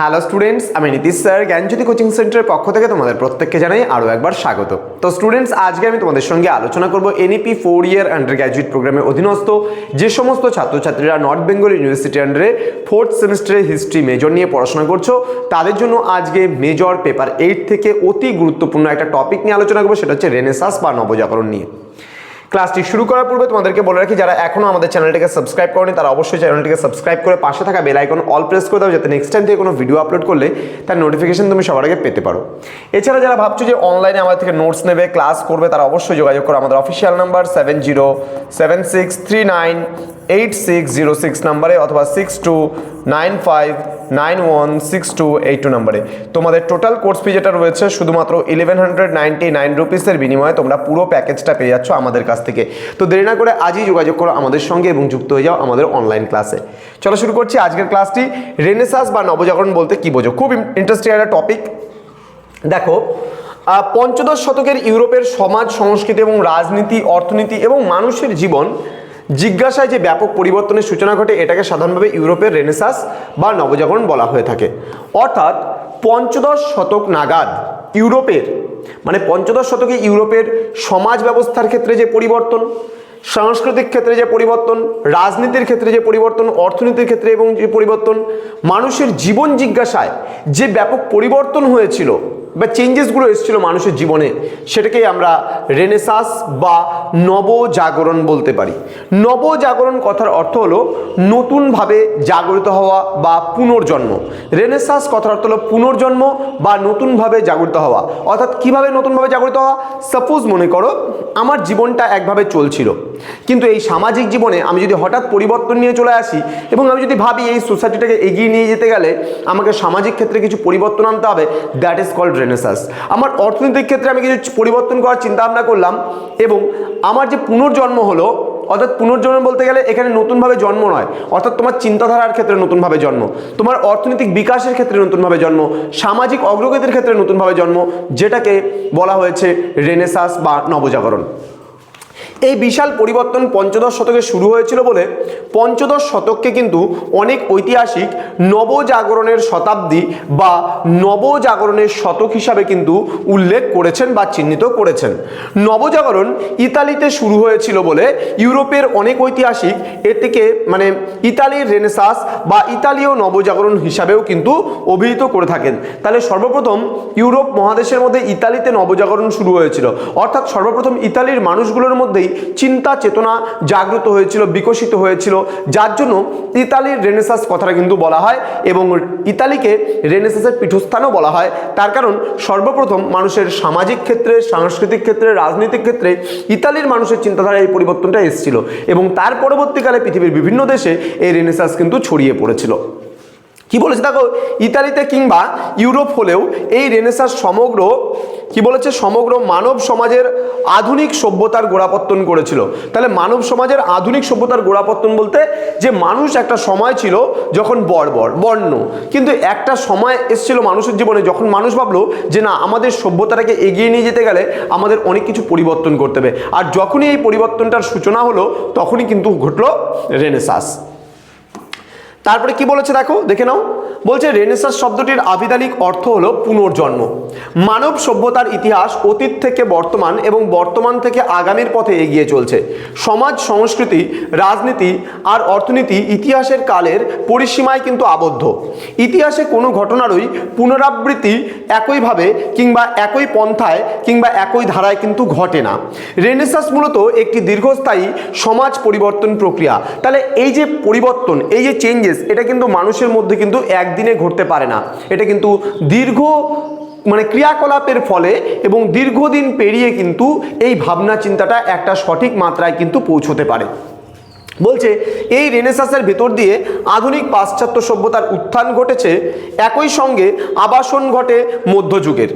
Hello students আমি Nitish sir জ্ঞানজ্যোতি coaching সেন্টারের পক্ষ থেকে তোমাদের প্রত্যেককে জানাই আরও একবার স্বাগত। তো স্টুডেন্টস আজকে আমি তোমাদের সঙ্গে আলোচনা করব NEP four year undergraduate প্রোগ্রামের অধীনস্থ যে সমস্ত ছাত্রছাত্রীরা নর্থ বেঙ্গল ইউনিভার্সিটি আন্ডারে ফোর্থ সেমিস্টারে হিস্ট্রি মেজর নিয়ে পড়াশোনা করছ, তাদের জন্য আজকে মেজর পেপার এইট থেকে অতি গুরুত্বপূর্ণ একটা টপিক নিয়ে আলোচনা করব, সেটা হচ্ছে রেনেসাস বা নবজাগরণ নিয়ে। ক্লাসটি শুরু করার পূর্বে তোমাদেরকে বলে রাখি, যারা এখনও আমাদের চ্যানেলটিকে সাবস্ক্রাইব করেনি, তারা অবশ্যই চ্যানেলটিকে সাবস্ক্রাইব করে পাশে থাকা বেল আইকন অল প্রেস করে দাও, যাতে নেক্সট টাইম থেকে কোনো ভিডিও আপলোড করলে তার নোটিফিকেশন তুমি সবার আগে পেতে পারো। এছাড়া যারা ভাবছ যে অনলাইনে আমাদের থেকে নোটস নেবে ক্লাস করবে, তারা অবশ্যই যোগাযোগ করো আমাদের official number seven zero seven six three nine eight six zero six নাম্বারে অথবা six two nine five nine one six two eight two নাম্বারে। তোমাদের টোটাল কোর্স ফি যেটা রয়েছে শুধুমাত্র ইলেভেন হান্ড্রেড নাইনটি নাইন রুপিসের বিনিময়ে তোমরা পুরো প্যাকেজটা পেয়ে যাচ্ছ আমাদের কাছ থেকে। তো দেরি না করে আজই যোগাযোগ করো আমাদের সঙ্গে এবং যুক্ত হয়ে যাও আমাদের অনলাইন ক্লাসে চলো শুরু করছি আজকের ক্লাসটি রেনেসাস বা নবজাগরণ বলতে কি বোঝো? খুব ইন্টারেস্টিং একটা টপিক দেখো পঞ্চদশ শতকের ইউরোপের সমাজ, সংস্কৃতি এবং রাজনীতি, অর্থনীতি এবং মানুষের জীবন জিজ্ঞাসায় যে ব্যাপক পরিবর্তনের সূচনা ঘটে, এটাকে সাধারণভাবে ইউরোপের রেনেসাস বা নবজাগরণ বলা হয়ে থাকে। অর্থাৎ পঞ্চদশ শতক নাগাদ ইউরোপের মানে পঞ্চদশ শতকে ইউরোপের সমাজ ব্যবস্থার ক্ষেত্রে যে পরিবর্তন, সাংস্কৃতিক ক্ষেত্রে যে পরিবর্তন, রাজনীতির ক্ষেত্রে যে পরিবর্তন, অর্থনীতির ক্ষেত্রে এবং যে পরিবর্তন, মানুষের জীবন জিজ্ঞাসায় যে ব্যাপক পরিবর্তন হয়েছিল বা চেঞ্জেসগুলো এসেছিল মানুষের জীবনে, সেটাকেই আমরা রেনেসাস বা নবজাগরণ বলতে পারি। নবজাগরণ কথার অর্থ হলো নতুনভাবে জাগরিত হওয়া বা পুনর্জন্ম। রেনেসাস কথার অর্থ হলো পুনর্জন্ম বা নতুনভাবে জাগরিত হওয়া। অর্থাৎ কীভাবে নতুনভাবে জাগরিত হওয়া? সাপোজ মনে করো, আমার জীবনটা একভাবে চলছিল। কিন্তু এই সামাজিক জীবনে আমি যদি হঠাৎ পরিবর্তন নিয়ে চলে আসি এবং আমি যদি ভাবি এই সোসাইটিটাকে এগিয়ে নিয়ে যেতে গেলে আমাকে সামাজিক ক্ষেত্রে কিছু পরিবর্তন আনতে হবে দ্যাট ইজ কল্ড রেনেসাস আমার অর্থনৈতিক ক্ষেত্রে আমি কিছু পরিবর্তন করার চিন্তা ভাবনা করলাম এবং আমার যে পুনর্জন্ম হলো, অর্থাৎ পুনর্জন্ম বলতে গেলে এখানে নতুনভাবে জন্ম নয়, অর্থাৎ তোমার চিন্তাধারার ক্ষেত্রে নতুনভাবে জন্ম, তোমার অর্থনৈতিক বিকাশের ক্ষেত্রে নতুনভাবে জন্ম, সামাজিক অগ্রগতির ক্ষেত্রে নতুনভাবে জন্ম, যেটাকে বলা হয়েছে রেনেসাস বা নবজাগরণ। এই বিশাল পরিবর্তন পঞ্চদশ শতকে শুরু হয়েছিল বলে পঞ্চদশ শতককে কিন্তু অনেক ঐতিহাসিক নবজাগরণের শতাব্দী বা নবজাগরণের শতক হিসাবে কিন্তু উল্লেখ করেছেন বা চিহ্নিত করেছেন। নবজাগরণ ইতালিতে শুরু হয়েছিল বলে ইউরোপের অনেক ঐতিহাসিক এটিকে মানে ইতালির রেনেসাস বা ইতালীয় নবজাগরণ হিসাবেও কিন্তু অভিহিত করে থাকেন। তাহলে সর্বপ্রথম ইউরোপ মহাদেশের মধ্যে ইতালিতে নবজাগরণ শুরু হয়েছিল। অর্থাৎ সর্বপ্রথম ইতালির মানুষগুলোর মধ্যেই চিন্তা, চেতনা জাগ্রত হয়েছিল, বিকশিত হয়েছিল। যার জন্য ইতালির রেনেসাস কথাটা কিন্তু বলা হয় এবং ইতালিকে রেনেসাসের পীঠস্থানও বলা হয়। তার কারণ সর্বপ্রথম মানুষের সামাজিক ক্ষেত্রে, সাংস্কৃতিক ক্ষেত্রে, রাজনৈতিক ক্ষেত্রে ইতালির মানুষের চিন্তাধারায় এই পরিবর্তনটা এসেছিল এবং তার পরবর্তীকালে পৃথিবীর বিভিন্ন দেশে এই রেনেসাস কিন্তু ছড়িয়ে পড়েছিল। কি বলেছে দেখো, ইতালিতে কিংবা ইউরোপ হলেও এই রেনেসাস সমগ্র কি বলেছে? সমগ্র মানব সমাজের আধুনিক সভ্যতার গোড়াপত্তন করেছিল। তাহলে মানব সমাজের আধুনিক সভ্যতার গোড়াপত্তন বলতে যে মানুষ একটা সময় ছিল যখন বর্বর বর্ণ। কিন্তু একটা সময় এসেছিল মানুষের জীবনে যখন মানুষ ভাবলো যে না, আমাদের সভ্যতাটাকে এগিয়ে নিয়ে যেতে গেলে আমাদের অনেক কিছু পরিবর্তন করতে হবে। আর যখনই এই পরিবর্তনটার সূচনা হলো, তখনই কিন্তু ঘটলো রেনেসাস তারপরে কি বলেছে দেখো, দেখে নাও। বলছে, রেনেসাস শব্দটির আবিধানিক অর্থ হলো পুনর্জন্ম। মানব সভ্যতার ইতিহাস অতীত থেকে বর্তমান এবং বর্তমান থেকে আগামীর পথে এগিয়ে চলছে। সমাজ, সংস্কৃতি, রাজনীতি আর অর্থনীতি ইতিহাসের কালের পরিসীমায় কিন্তু আবদ্ধ। ইতিহাসে কোনো ঘটনারই পুনরাবৃত্তি একইভাবে কিংবা একই পন্থায় কিংবা একই ধারায় কিন্তু ঘটে না। রেনেসাস মূলত একটি দীর্ঘস্থায়ী সমাজ পরিবর্তন প্রক্রিয়া। তাহলে এই যে পরিবর্তন, এই যে চেঞ্জেস এটা কিন্তু মানুষের মধ্যে কিন্তু একদিনে ঘটতে পারে না। এটা কিন্তু দীর্ঘ মানে ক্রিয়াকলাপের ফলে এবং দীর্ঘদিন পেরিয়ে কিন্তু এই ভাবনা চিন্তাটা একটা সঠিক মাত্রায় কিন্তু পৌঁছতে পারে। বলছে, এই রেনেসাসের ভেতর দিয়ে আধুনিক পাশ্চাত্য সভ্যতার উত্থান ঘটেছে, একই সঙ্গে আবাসন ঘটে মধ্যযুগের।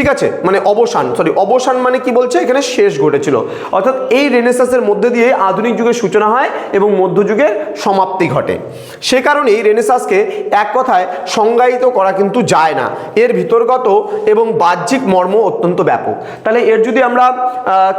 ঠিক আছে? মানে অবসান সরি অবসান মানে কি বলছে? এখানে শেষ ঘটেছিল। অর্থাৎ এই রেনেসাসের মধ্যে দিয়ে আধুনিক যুগের সূচনা হয় এবং মধ্যযুগের সমাপ্তি ঘটে। সে কারণেই রেনেসাসকে এক কথায় সংজ্ঞায়িত করা কিন্তু যায় না। এর ভিতরগত এবং বাহ্যিক মর্ম অত্যন্ত ব্যাপক। তাহলে এর যদি আমরা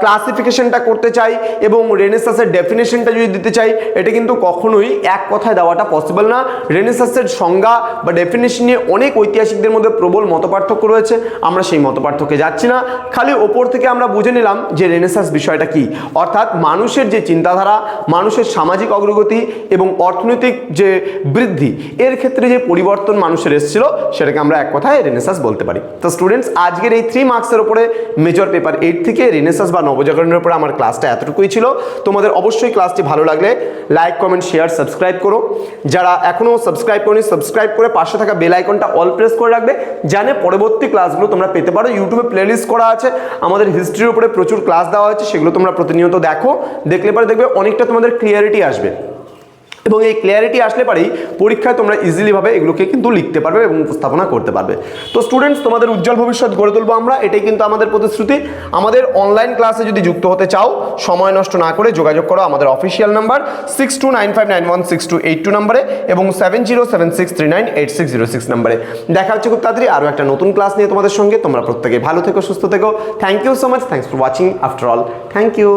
ক্লাসিফিকেশনটা করতে চাই এবং রেনেসাসের ডেফিনেশনটা যদি দিতে চাই, এটা কিন্তু কখনোই এক কথায় দেওয়াটা পসিবল না। রেনেসাসের সংজ্ঞা বা ডেফিনেশন নিয়ে অনেক ঐতিহাসিকদের মধ্যে প্রবল মতপার্থক্য রয়েছে। আমরা সেই মতপার্থক্যে যাচ্ছি না। খালি ওপর থেকে আমরা বুঝে নিলাম যে রেনেসাস বিষয়টা কি। অর্থাৎ মানুষের যে চিন্তাধারা, মানুষের সামাজিক অগ্রগতি এবং অর্থনৈতিক যে বৃদ্ধি, এর ক্ষেত্রে যে পরিবর্তন মানুষের এসেছিল, সেটাকে আমরা এক কথায় রেনেসাস বলতে পারি। তো স্টুডেন্টস আজকের এই থ্রি মার্কসের উপরে মেজর পেপার এইট থেকে রেনেসাস বা নবজাগরণের উপরে আমার ক্লাসটা এতটুকুই ছিল। তোমাদের অবশ্যই ক্লাসটি ভালো লাগলে লাইক কমেন্ট শেয়ার সাবস্ক্রাইব করো। যারা এখনও সাবস্ক্রাইব করনি সাবস্ক্রাইব করে পাশে থাকা বেল আইকনটা অল প্রেস করে রাখবে। জানে পরবর্তী ক্লাসগুলো তোমরা পেতে পারো ইউটিউবে প্লেলিস্ট করা আছে। আমাদের হিস্ট্রির উপরে প্রচুর ক্লাস দেওয়া হয়েছে, সেগুলো তোমরা প্রতিনিয়ত দেখো। দেখলে পরে দেখবে অনেকটা তোমাদের ক্লিয়ারিটি আসবে। এবং এই ক্লিয়ারিটি আসলে পারেই পরীক্ষায় তোমরা ইজিলিভাবে এগুলোকে কিন্তু লিখতে পারবে এবং উপস্থাপনা করতে পারবে। তো স্টুডেন্টস তোমাদের উজ্জ্বল ভবিষ্যৎ গড়ে তুলবো আমরা, এটাই কিন্তু আমাদের প্রতিশ্রুতি। আমাদের অনলাইন ক্লাসে যদি যুক্ত হতে চাও, সময় নষ্ট না করে যোগাযোগ করো আমাদের official number six two nine five nine one six two eight two নাম্বারে এবং seven zero seven six three nine eight six zero six নাম্বারে দেখা হচ্ছে খুব তাড়াতাড়ি আরও একটা নতুন ক্লাস নিয়ে তোমাদের সঙ্গে। তোমরা প্রত্যেকে ভালো থেকো, সুস্থ থেকো। Thank you so much thanks for watching after all thank you